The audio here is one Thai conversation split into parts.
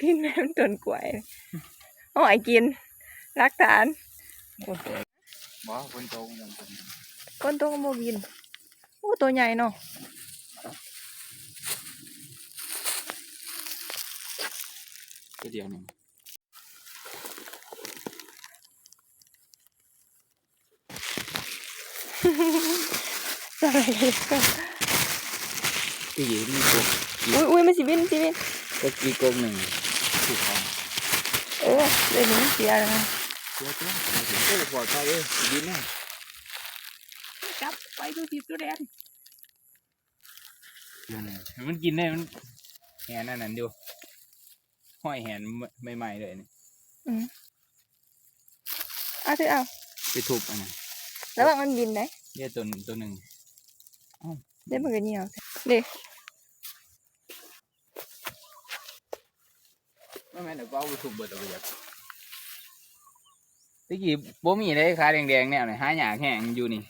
กินแม่มันต้นกล้วยเอาไอ้กินรักฐานบ่คนโตยังคนก้นตัวก็โมบินโอ้ตัวใหญ่เนาะตัวเดียวหนึ่งจะอะไรกันที่อยู่มีกบอุ้ยอุ้ยมันสิบินสิบิน ก็กีกบหนึ่งถูกต้องเออเดี๋ยวนี้มันเสียแล้วนะเจ้าเจ้าโอ้ปลอดภัยเอ้ยบินแน่จับไปดูสิตัวแดงเดี๋ยวนี้มันกินได้มันแหนนั่นนั่นดูห้อยแหนใหม่ๆเลยนี่เอาเถอะเอาไปทุบอันนั้นแล้วว่ามันบินไหนเรียกตัวตัวหนึ่งเดี๋ยวมันก็เหนียวเด็ก ไม่ แม่นเดี๋ยวก็เอาไปทุบเบิดเอาไปจากตะกี้บ่มีเลยขาแดงๆเนี่ยหาหยาแห้งอยู่นี่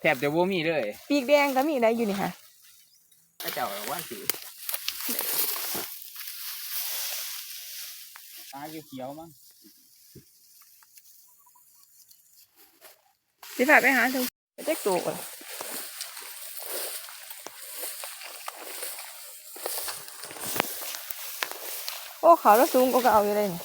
แทบจะบ่มีเลยปีกแดงก็มีได้อยู่นี่ค่ะถ้าเจ้าว่าสิตาเขียวๆมั้งสิพาไปหาเถอะไปเจ๊กตัวก่อน โอ้เขาแล้วสูงก็ก็เอาอยู่เลยนี่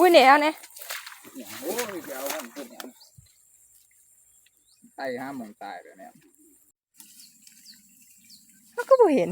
อุ้ยเนี่ยเอาเนี่ยเนี่ยโอ้ยจะเอาวันพุธเนี่ยตายห้าโมงตายแล้วเนี่ยเขาก็บ่เห็น